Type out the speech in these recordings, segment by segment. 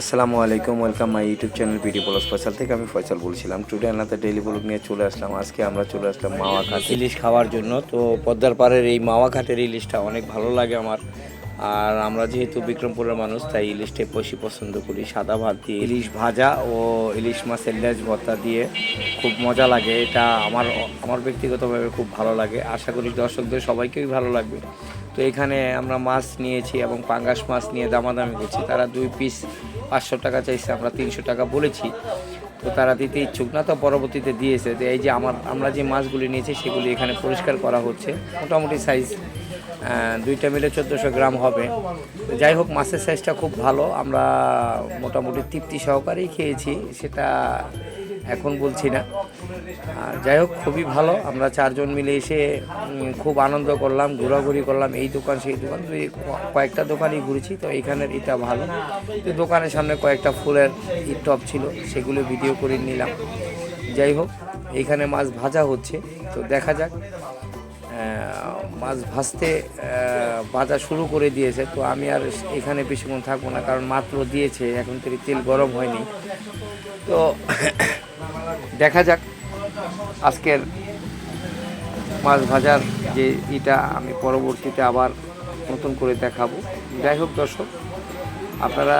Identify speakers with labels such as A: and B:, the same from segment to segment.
A: আসসালামু আলাইকুম welcome my YouTube channel BD বলো স্পেশাল থেকে আমি ফয়সাল বলছিলাম। টুডে আনাতে ডেইলি ব্লগ নিয়ে চলে আসলাম। আজকে আমরা চলে আসলাম মাওয়া ঘাট। ইলিশ খাওয়ার জন্য। তো পদ্মার পাড়ের এই মাওয়া ঘাটের ইলিশটা অনেক ভালো লাগে আমার। আর আমরা যেহেতু বিক্রমপুরের মানুষ, তাই ইলিশটাই বেশি পছন্দ করি। সাদা ভাত দিয়ে ইলিশ ভাজা ও ইলিশ মাছের লেজ ভর্তা দিয়ে খুব মজা লাগে। এটা আমার আমার ব্যক্তিগতভাবে খুব ভালো লাগে। আশা করি দর্শকদের সবাইকেই ভালো লাগবে। তো এখানে আমরা মাছ নিয়েছি এবং পাঙ্গাস মাছ নিয়ে দামাদামি করছি। তারা দুই পিস পাঁচশো টাকা চাইছে, আমরা তিনশো টাকা বলেছি। তো তারা দিতে ইচ্ছুক না, তো পরবর্তীতে দিয়েছে। তো এই যে আমার, আমরা যে মাছগুলি নিয়েছি, সেগুলি এখানে পরিষ্কার করা হচ্ছে। মোটামুটি সাইজ দুইটা মিলে চোদ্দোশো গ্রাম হবে। যাই হোক, মাছের সাইজটা খুব ভালো। আমরা মোটামুটি তৃপ্তি সহকারেই খেয়েছি। সেটা এখন বলছি না। আর যাই হোক, খুবই ভালো। আমরা চারজন মিলে এসে খুব আনন্দ করলাম, ঘোরাঘুরি করলাম, এই দোকান, সেই দোকান। কয়েকটা দোকানই ঘুরেছি, তো এইখানের এটা ভালো। তো দোকানের সামনে কয়েকটা ফুলের টপ ছিল, সেগুলো ভিডিও করে নিলাম। যাই হোক, এইখানে মাছ ভাজা হচ্ছে, তো দেখা যাক। মাছ ভাজতে ভাজা শুরু করে দিয়েছে, তো আমি আর এখানে বেশিক্ষণ থাকব না, কারণ মাত্র দিয়েছে, এখন থেকে তেল গরম হয়নি। তো দেখা যাক আজকের মাছ ভাজার যে ইটা আমি পরবর্তীতে আবার নতুন করে দেখাবো। যাই হোক দর্শক, আপনারা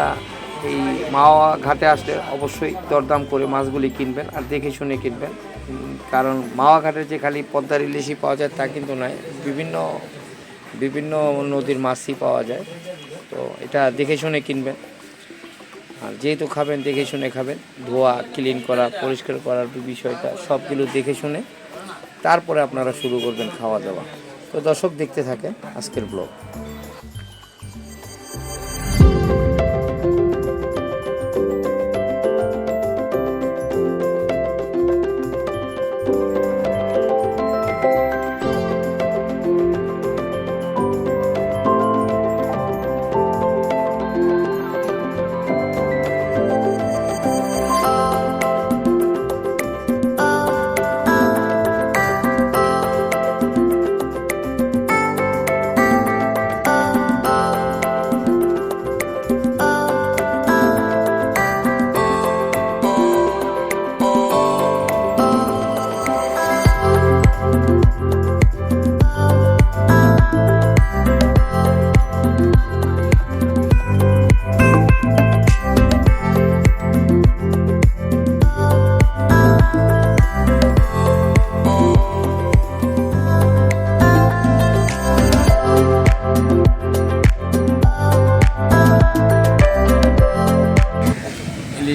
A: এই মাওয়া ঘাটে আসলে অবশ্যই দরদাম করে মাছগুলি কিনবেন আর দেখে শুনে কিনবেন। কারণ মাওয়া ঘাটে যে খালি পদ্মার ইলিশই পাওয়া যায় তা কিন্তু নয়, বিভিন্ন বিভিন্ন নদীর মাছই পাওয়া যায়। তো এটা দেখে শুনে কিনবেন। আর যেহেতু খাবেন, দেখে শুনে খাবেন, ধোয়া ক্লিন করা, পরিষ্কার করার বিষয়টা, সবগুলো দেখে শুনে তারপরে আপনারা শুরু করবেন খাওয়া দাওয়া। তো দর্শক দেখতে থাকেন আজকের ব্লগ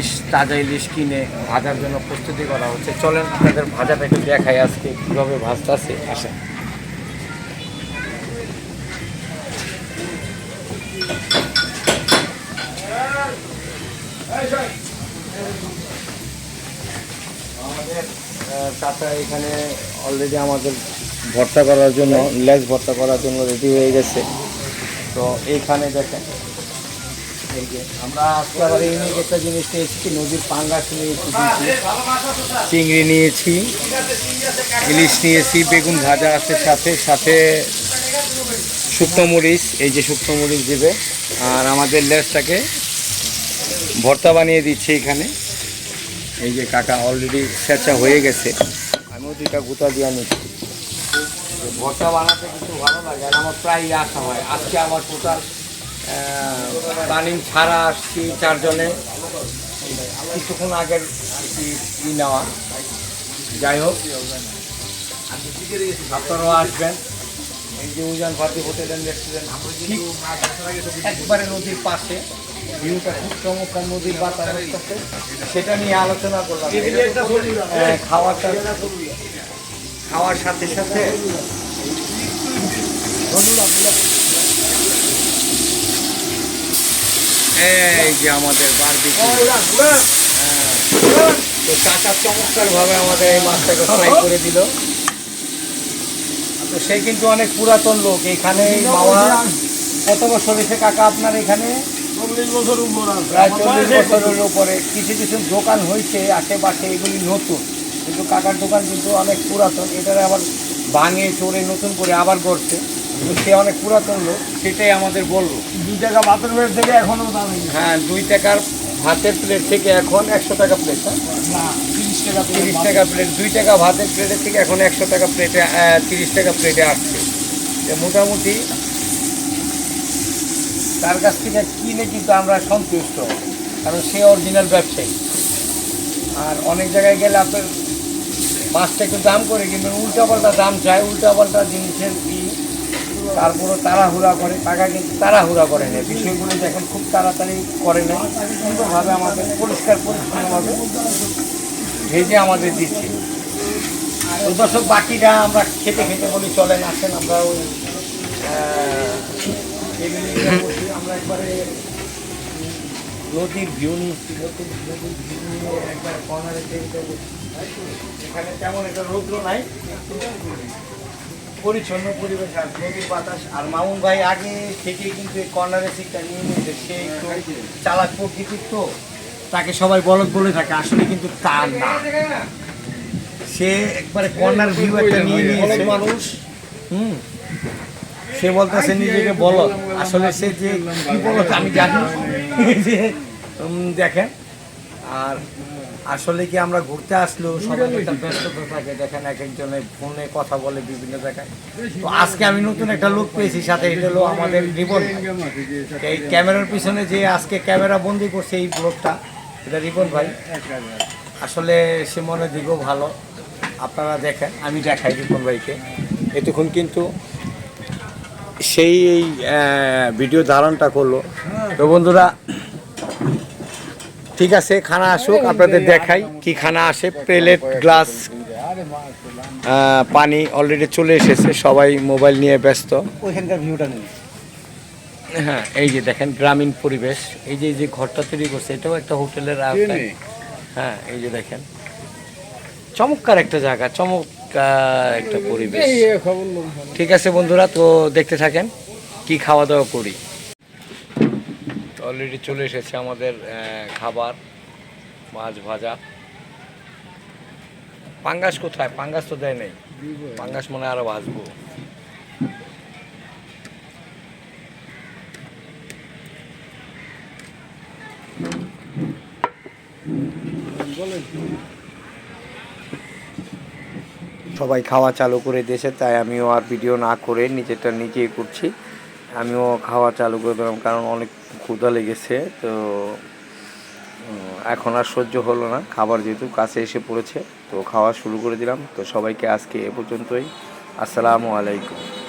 A: ইলিশ, তাজা ইলিশ কিনে ভাজার জন্য প্রস্তুতি করা হচ্ছে। চলেন আপনাদের ভাজাটা একটু দেখাই আজকে কীভাবে ভাজতেছে। আসেন। আমাদের এখানে অলরেডি আমাদের ভর্তা করার জন্য, লেজ ভর্তা করার জন্য রেডি হয়ে গেছে। তো এইখানে দেখেন। এই যে আমরা আজকে একটা জিনিস নিয়েছি কি। চিংড়ি নিয়েছি, ইলিশ নিয়েছি, বেগুন ভাজা আছে সাথে সাথে শুকনো মরিচ, এই যে শুকনো মরিচ দেবে। আর আমাদের লেসটাকে ভর্তা বানিয়ে দিচ্ছে এখানে। এই যে কাকা অলরেডি সেচা হয়ে গেছে। আমিও দুইটা গুতা দিয়ে নিচ্ছি। ভর্তা বানাতে কিছু ভালো লাগে আর আমার প্রায়ই আশা হয়। আজকে আমার টোটাল প্ল্যানিং ছাড়া আসছি চারজনে। কিছুক্ষণ আগের ই নেওয়া। যাই হোক আপনারাও আসবেন। এই যে উজান পাতি হোটেল অ্যান্ড রেস্টুরেন্ট একবারে নদীর পাশে। ভিউটা খুব চমৎকার নদীর বাতাস সেটা নিয়ে আলোচনা করলাম। আহ, খাওয়াটা খাওয়ার সাথে সাথে এই যে আমাদের বারবিকিউ তো চাচা চমৎকার আমাদের এই মাছটাকে ফ্রাই করে দিল। তো সে কিন্তু অনেক পুরাতন লোক। এখানে মামা কত বছর এসে কাকা আপনার এখানে?
B: চল্লিশ বছর
A: প্রায় চল্লিশ বছরের উপরে। কিছু কিছু দোকান হয়েছে আশেপাশে এগুলি নতুন। কিন্তু কাকার দোকান কিন্তু অনেক পুরাতন। এটারে আবার ভাঙে চড়ে নতুন করে আবার কিন্তু সে অনেক পুরাতন লোক সেটাই আমাদের বলব
B: দুই টাকা ভাতের বেড থেকে এখনও দামি
A: হ্যাঁ দুই টাকার ভাতের প্লেট থেকে এখন একশো টাকা প্লেট হ্যাঁ?
B: না তিরিশ টাকা
A: তিরিশ টাকা প্লেট দুই টাকা ভাতের প্লেটের থেকে এখন একশো টাকা প্লেটে তিরিশ টাকা প্লেটে আসছে। মোটামুটি তার কাছ থেকে কিনে কিন্তু আমরা সন্তুষ্ট কারণ সে অরিজিনাল ব্যবসায়ী। আর অনেক জায়গায় গেলে আপনার মাছটা একটু দাম করে কিন্তু উল্টাপাল্টা দাম চায় উল্টাপাল্টা জিনিসের কি তারপরে তাড়াহুড়া করে টাকা কিন্তু তাড়াহুড়া করে না। বিষয়গুলো এখন খুব তাড়াতাড়ি করে না সুন্দরভাবে আমাদের পরিষ্কার পরিচ্ছন্নভাবে ভেজে আমাদের দিচ্ছে। তো দর্শক বাকিরা আমরা খেতে খেতে বলি, চলেন, আসেন, আমরা ওই আমরা একবারে নদীর ভিউ নিচ্ছি, নদীর ভিউ নিয়ে একবার কর্নারে এখানে তেমন একটা রৌদ্র নাই পরিচ্ছন্ন পরিবেশ আর নদীর বাতাস। আর মামুন ভাই আগে থেকে কিন্তু এই কর্নারের সিটটা নিয়ে নিয়েছে। সে একটু চালাক প্রকৃতির তো। তাকে সবাই বলদ বলে থাকে আসলে কিন্তু তার না। সে একবারে কর্নার ভিউ একটা নিয়ে নিয়েছে। মানুষ। হুম। সে বলতেছে নিজেকে বলো আসলে সে যে কি বলো আমি জানি যে দেখেন। আর আসলে কি আমরা ঘুরতে আসলেও সবাই একটা ব্যস্ততা থাকে দেখেন এক একজনের ফোনে কথা বলে বিভিন্ন জায়গায়। তো আজকে আমি নতুন একটা লোক পেয়েছি সাথে এটা হলো আমাদের রিপন এই ক্যামেরার পিছনে যে আজকে ক্যামেরা বন্দি করছে এই ব্লগটা এটা রিপন ভাই। আসলে সে মনে দিকেও ভালো। আপনারা দেখেন আমি দেখাই রিপন ভাইকে। এতক্ষণ কিন্তু সেই এই ভিডিও ধারণটা করল। তো বন্ধুরা ঠিক আছে খানা আসুক আপনাদের দেখাই কি খানা আসে। প্লেট গ্লাস পানি অলরেডি চলে এসেছে সবাই মোবাইল নিয়ে ব্যস্ত।
C: ওইখানকার ভিউটা নেই।
A: হ্যাঁ এই যে দেখেন গ্রামীণ পরিবেশ। এই যে যে ঘরটা তৈরি করছে এটাও একটা হোটেলের আওতায় হ্যাঁ এই যে দেখেন। চমৎকার একটা জায়গা চমৎকার একটা পরিবেশ। ঠিক আছে বন্ধুরা তো দেখতে থাকেন কি খাওয়া দাওয়া করি। অলরেডি চলে এসেছে আমাদের খাবার, মাছ ভাজা। পাঙ্গাস কোথায়? পাঙ্গাস তো দেয় নেই। পাঙ্গাস মনে আরও ভাজবো। সবাই খাওয়া চালু করে দিয়েছে, তাই আমিও আর ভিডিও না করে নিজেরটা নিজেই করছি। আমিও খাওয়া চালু করে দিলাম, কারণ অনেক ক্ষুধা লেগেছে, তো এখন আর সহ্য হলো না। খাবার যেহেতু কাছে এসে পড়েছে, তো খাওয়া শুরু করে দিলাম। তো সবাইকে আজকে এ পর্যন্তই। আসসালামু আলাইকুম।